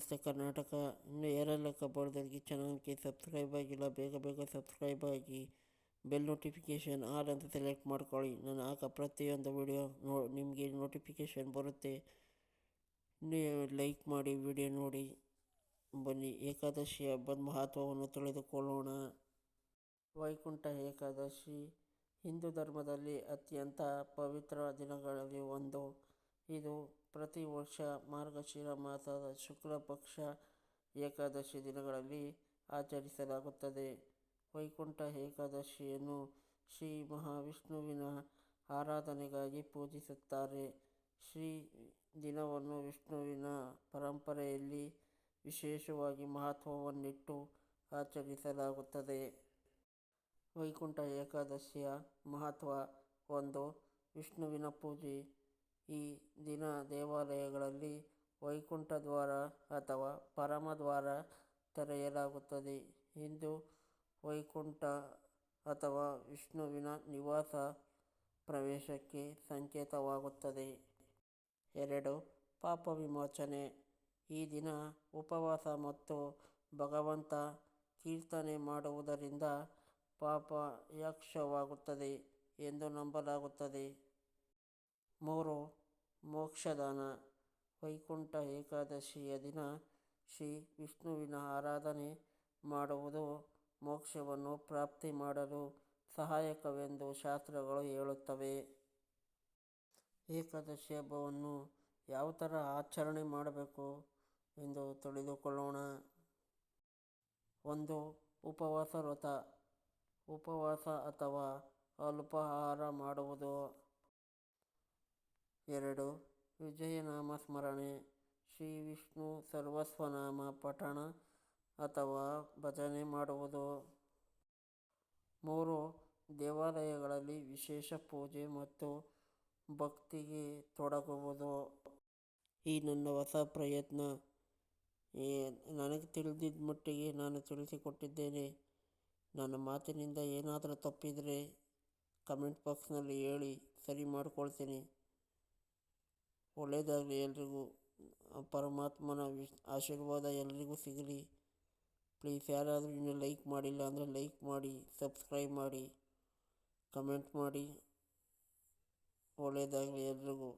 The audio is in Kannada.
ನಮಸ್ತೆ ಕರ್ನಾಟಕ. ಇನ್ನು ಯಾರೆಲ್ಲ ಕಬ್ಬಾಳದಲ್ಲಿ ಚಾನಲ್ಗೆ ಸಬ್ಸ್ಕ್ರೈಬ್ ಆಗಿಲ್ಲ ಬೇಗ ಬೇಗ ಸಬ್ಸ್ಕ್ರೈಬ್ ಆಗಿ ಬೆಲ್ ನೋಟಿಫಿಕೇಷನ್ ಆಲ್ ಅಂತ ಸೆಲೆಕ್ಟ್ ಮಾಡ್ಕೊಳ್ಳಿ. ನಾನು ಹಾಕೋ ಪ್ರತಿಯೊಂದು ವಿಡಿಯೋ ನೋ, ನಿಮಗೆ ನೋಟಿಫಿಕೇಷನ್ ಬರುತ್ತೆ. ನೀವು ಲೈಕ್ ಮಾಡಿ ವಿಡಿಯೋ ನೋಡಿ, ಬನ್ನಿ. ಏಕಾದಶಿ ಹಬ್ಬದ ಮಹತ್ವವನ್ನು ತಿಳಿದುಕೊಳ್ಳೋಣ. ವೈಕುಂಠ ಏಕಾದಶಿ, ಹಿಂದೂ ಧರ್ಮದಲ್ಲಿ ಅತ್ಯಂತ ಪವಿತ್ರ ದಿನಗಳಲ್ಲಿ ಒಂದು. ಇದು ಪ್ರತಿ ವರ್ಷ ಮಾರ್ಗಶಿರ ಮಾಸದ ಶುಕ್ಲ ಪಕ್ಷ ಏಕಾದಶಿ ದಿನಗಳಲ್ಲಿ ಆಚರಿಸಲಾಗುತ್ತದೆ. ವೈಕುಂಠ ಏಕಾದಶಿಯನ್ನು ಶ್ರೀ ಮಹಾವಿಷ್ಣುವಿನ ಆರಾಧನೆಗಾಗಿ ಪೂಜಿಸುತ್ತಾರೆ. ಶ್ರೀ ದಿನವನ್ನು ವಿಷ್ಣುವಿನ ಪರಂಪರೆಯಲ್ಲಿ ವಿಶೇಷವಾಗಿ ಮಹತ್ವವನ್ನಿಟ್ಟು ಆಚರಿಸಲಾಗುತ್ತದೆ. ವೈಕುಂಠ ಏಕಾದಶಿಯ ಮಹತ್ವ ಒಂದು, ವಿಷ್ಣುವಿನ ಪೂಜೆ. ಈ ದಿನ ದೇವಾಲಯಗಳಲ್ಲಿ ವೈಕುಂಠ ದ್ವಾರ ಅಥವಾ ಪರಮದ್ವಾರ ತೆರೆಯಲಾಗುತ್ತದೆ. ಇಂದು ವೈಕುಂಠ ಅಥವಾ ವಿಷ್ಣುವಿನ ನಿವಾಸ ಪ್ರವೇಶಕ್ಕೆ ಸಂಕೇತವಾಗುತ್ತದೆ. ಎರಡು, ಪಾಪ ವಿಮೋಚನೆ. ಈ ದಿನ ಉಪವಾಸ ಮತ್ತು ಭಗವಂತ ಕೀರ್ತನೆ ಮಾಡುವುದರಿಂದ ಪಾಪ ಯಕ್ಷವಾಗುತ್ತದೆ ಎಂದು ನಂಬಲಾಗುತ್ತದೆ. ಮೂರು ಮೋಕ್ಷದಾನ ವೈಕುಂಠ ಏಕಾದಶಿಯ ದಿನ ಶ್ರೀ ವಿಷ್ಣುವಿನ ಆರಾಧನೆ ಮಾಡುವುದು ಮೋಕ್ಷವನ್ನು ಪ್ರಾಪ್ತಿ ಮಾಡಲು ಸಹಾಯಕವೆಂದು ಶಾಸ್ತ್ರಗಳು ಹೇಳುತ್ತವೆ. ಏಕಾದಶಿ ಹಬ್ಬವನ್ನು ಯಾವ ಥರ ಆಚರಣೆ ಮಾಡಬೇಕು ಎಂದು ತಿಳಿದುಕೊಳ್ಳೋಣ. ಒಂದು, ಉಪವಾಸ ವ್ರತ. ಉಪವಾಸ ಅಥವಾ ಅಲ್ಪಾಹಾರ ಮಾಡುವುದು. ಎರಡು. ವಿಜಯನಾಮ ಸ್ಮರಣೆ. ಶ್ರೀ ವಿಷ್ಣು ಸರ್ವಸ್ವನಾಮ ಪಠಣ ಅಥವಾ ಭಜನೆ ಮಾಡುವುದು. ಮೂರು. ದೇವಾಲಯಗಳಲ್ಲಿ ವಿಶೇಷ ಪೂಜೆ ಮತ್ತು ಭಕ್ತಿಗೆ ತೊಡಗುವುದು. ಈ ನನ್ನ ಹೊಸ ಪ್ರಯತ್ನ. ನನಗೆ ತಿಳಿದಿದ್ದ ಮಟ್ಟಿಗೆ ನಾನು ತಿಳಿಸಿಕೊಟ್ಟಿದ್ದೇನೆ. ನನ್ನ ಮಾತಿನಿಂದ ಏನಾದರೂ ತಪ್ಪಿದರೆ ಕಮೆಂಟ್ ಬಾಕ್ಸ್ನಲ್ಲಿ ಹೇಳಿ, ಸರಿ ಮಾಡ್ಕೊಳ್ತೀನಿ. ಒಳ್ಳೆಯದಾಗಲಿ ಎಲ್ರಿಗೂ. ಪರಮಾತ್ಮನ ವಿಶ್ ಆಶೀರ್ವಾದ ಎಲ್ರಿಗೂ ಸಿಗಲಿ. ಪ್ಲೀಸ್ ಯಾರಾದರೂ ಇನ್ನೂ ಲೈಕ್ ಮಾಡಿಲ್ಲ ಅಂದರೆ ಲೈಕ್ ಮಾಡಿ ಸಬ್ಸ್ಕ್ರೈಬ್ ಮಾಡಿ ಕಮೆಂಟ್ ಮಾಡಿ. ಒಳ್ಳೆಯದಾಗಲಿ ಎಲ್ರಿಗೂ.